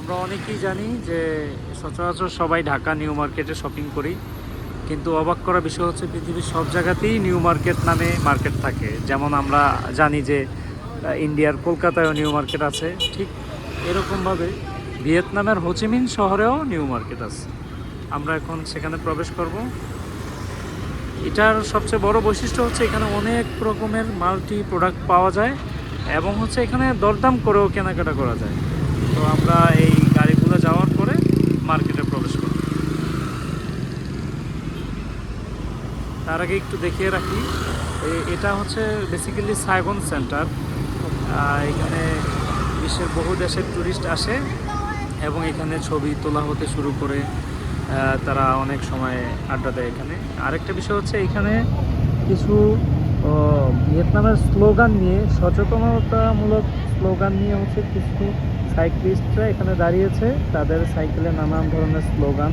আমরা অনেকেই জানি যে সচরাচর সবাই ঢাকা নিউ মার্কেটে শপিং করি, কিন্তু অবাক করা বিষয় হচ্ছে পৃথিবীর সব জায়গাতেই নিউ মার্কেট নামে মার্কেট থাকে। যেমন আমরা জানি যে ইন্ডিয়ার কলকাতায়ও নিউ মার্কেট আছে। ঠিক এরকমভাবে ভিয়েতনামের হোচিমিন শহরেও নিউ মার্কেট আছে। আমরা এখন সেখানে প্রবেশ করব। এটার সবচেয়ে বড় বৈশিষ্ট্য হচ্ছে এখানে অনেক রকমের মাল্টি প্রোডাক্ট পাওয়া যায় এবং হচ্ছে এখানে দরদাম করেও কেনাকাটা করা যায়। তো আমরা এই গাড়িগুলো যাওয়ার পরে মার্কেটে প্রবেশ করব। তার আগে একটু দেখিয়ে রাখি এটা হচ্ছে বেসিক্যালি সাইগন সেন্টার এখানে বিশ্বের বহু দেশের ট্যুরিস্ট আসে এবং এখানে ছবি তোলা হতে শুরু করে তারা অনেক সময় আড্ডা দেয় এখানে। আরেকটা বিষয় হচ্ছে এখানে কিছু ভিয়েতনামের স্লোগান নিয়ে সচেতনতামূলক স্লোগান নিয়ে হচ্ছে কিছু সাইক্লিস্টরা এখানে দাঁড়িয়েছে। তাদের সাইকেলে নানান ধরনের স্লোগান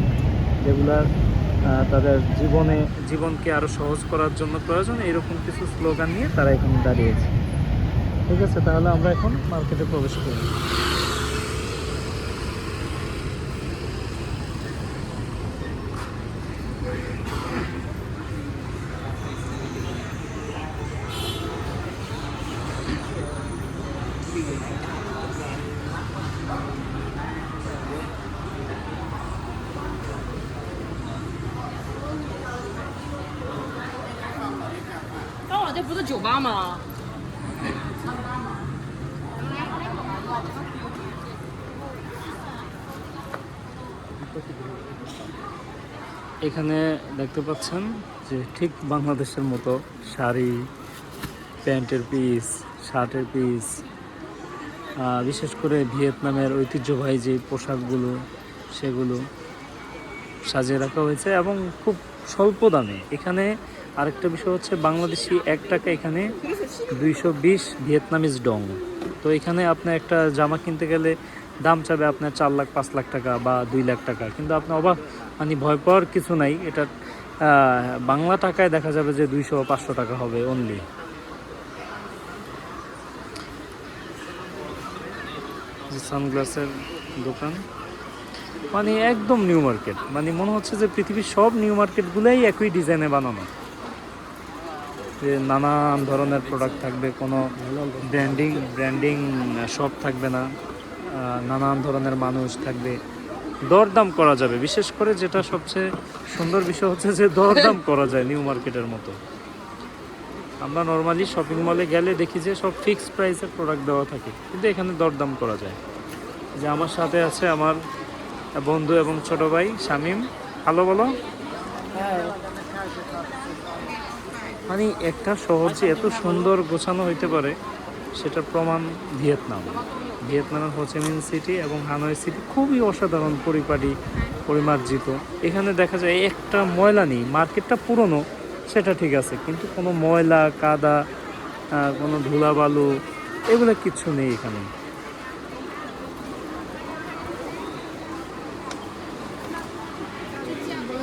যেগুলার তাদের জীবনে, জীবনকে আরও সহজ করার জন্য প্রয়োজন। এরকম কিছু স্লোগান নিয়ে তারা এখানে দাঁড়িয়েছে। ঠিক আছে, তাহলে আমরা এখন মার্কেটে প্রবেশ করি। 这不是酒吧吗？ এখানে দেখতে পাচ্ছেন যে ঠিক বাংলাদেশের মতো শাড়ি প্যান্টের পিস শার্টের পিস বিশেষ করে ভিয়েতনামের ঐতিহ্যবাহী যে পোশাকগুলো সেগুলো সাজিয়ে রাখা হয়েছে এবং খুব স্বল্প দামে এখানে আরেকটা বিষয় হচ্ছে বাংলাদেশি এক টাকা এখানে দুইশো বিশ ভিয়েতনামিজ ডং। তো এখানে আপনি একটা জামা কিনতে গেলে দাম চাবে আপনার চার লাখ, পাঁচ লাখ টাকা বা দুই লাখ টাকা। কিন্তু আপনি অবাক মানে ভয় পাওয়ার কিছু নাই। এটা বাংলা টাকায় দেখা যাবে যে দুইশো পাঁচশো টাকা হবে অনলি সানগ্লাসের দোকান মানে একদম নিউ মার্কেট। মানে মনে হচ্ছে যে পৃথিবীর সব নিউ মার্কেটগুলোই একই ডিজাইনে বানানো। যে নানান ধরনের প্রোডাক্ট থাকবে, কোনো ব্র্যান্ডিং ব্র্যান্ডিং শপ থাকবে না নানান ধরনের মানুষ থাকবে। দরদাম করা যাবে, বিশেষ করে যেটা সবচেয়ে সুন্দর বিষয় হচ্ছে যে দরদাম করা যায় নিউ মার্কেটের মতো। আমরা নর্মালি শপিং মলে গেলে দেখি যে সব ফিক্সড প্রাইসের প্রোডাক্ট দেওয়া থাকে, কিন্তু এখানে দরদাম করা যায়। যে আমার সাথে আছে আমার বন্ধু এবং ছোট ভাই শামিম। ভালো বলো? মানে একটা শহর যে এত সুন্দর গোছানো হইতে পারে, সেটার প্রমাণ ভিয়েতনাম। ভিয়েতনামের হোচেমিন সিটি এবং হানয় সিটি খুবই অসাধারণ পরিপাটি, পরিমার্জিত। এখানে দেখা যায় একটা ময়লা নেই, মার্কেটটা পুরনো, সেটা ঠিক আছে, কিন্তু কোনো ময়লা, কাদা কোনো ধুলাবালু, এগুলো কিচ্ছু নেই এখানে।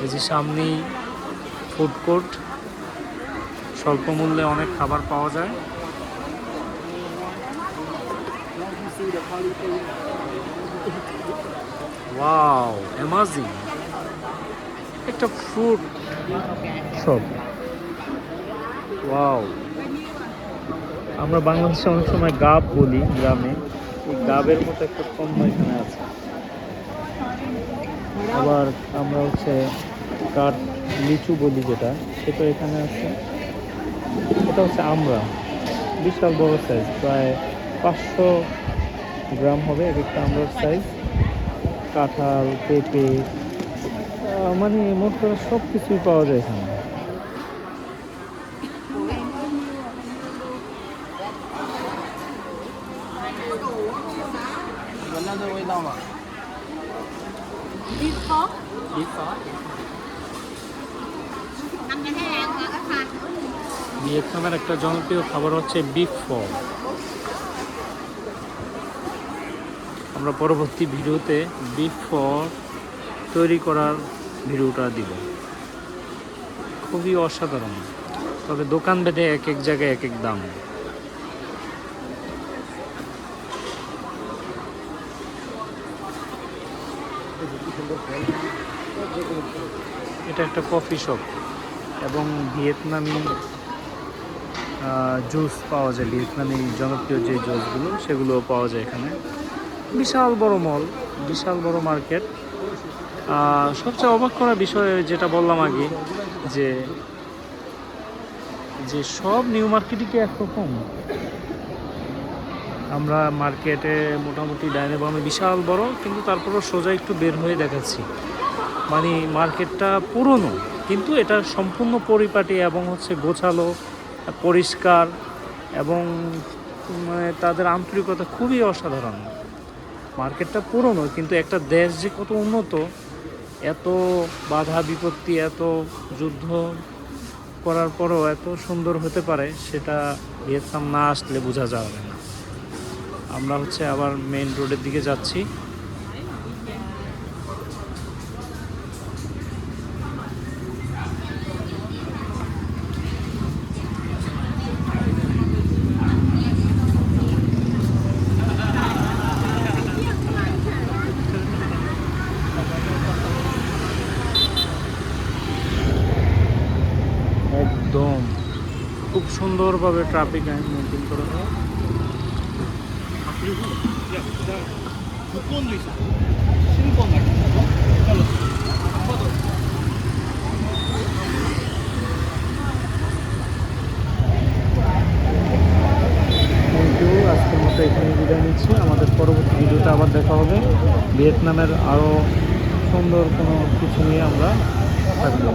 এই যে সামনেই ফুড কোর্ট স্বল্প মূল্যে অনেক খাবার পাওয়া যায়। ওয়াও অ্যামাজিং একটা ফ্রুট শপ ওয়াও আমরা বাংলাদেশে অনেক সময় গাব বলি গ্রামে। এই গাবের মতো একটা পণ্য এখানে আছে। আবার আমরা হচ্ছে কাঠ লিচু বলি যেটা সেটা এখানে আছে। এটা হচ্ছে আমরা। বিশাল বড় সাইজ প্রায় পাঁচশো গ্রাম হবে এক একটা আমরার সাইজ কাঁঠাল, পেঁপে মানে মোট করে সব কিছুই পাওয়া যায় এখানে। ভিয়েতনামের একটা জনপ্রিয় খাবার হচ্ছে বিফ ফল আমরা পরবর্তী ভিডিওতে বিফ ফল তৈরি করার ভিডিওটা দিব। খুবই অসাধারণ। তবে দোকান ভেদে এক এক জায়গায় এক এক দাম। এটা একটা কফি শপ এবং ভিয়েতনামি জুস পাওয়া যায়, ভিয়েতনামি জনপ্রিয় যে জুসগুলো সেগুলো পাওয়া যায় এখানে। বিশাল বড় মল বিশাল বড় মার্কেট সবচেয়ে অবাক করা বিষয় যেটা বললাম আগে, যে যে সব নিউ মার্কেটই কি একরকম আমরা মার্কেটে মোটামুটি ডাইনে বামে বিশাল বড়, কিন্তু তারপরও সোজা একটু বের হয়ে দেখাচ্ছি। মানে মার্কেটটা পুরনো, কিন্তু এটা সম্পূর্ণ পরিপাটি এবং হচ্ছে গোছালো পরিষ্কার এবং মানে তাদের আন্তরিকতা খুবই অসাধারণ। মার্কেটটা পুরনো, কিন্তু একটা দেশ যে কত উন্নত, এত বাধা বিপত্তি, এত যুদ্ধ করার পরও এত সুন্দর হতে পারে, সেটা ভিয়েতনাম না আসলে বোঝা যাবে না। আমরা হচ্ছে আবার মেইন রোডের দিকে যাচ্ছি। সুন্দরভাবে ট্রাফিক আইন মেনটেন করা হয়। আজকের মতো এখানে বিদায় নিচ্ছি। আমাদের পরবর্তী ভিডিওতে আবার দেখা হবে। ভিয়েতনামের আরও সুন্দর কোনো কিছু নিয়ে আমরা থাকব।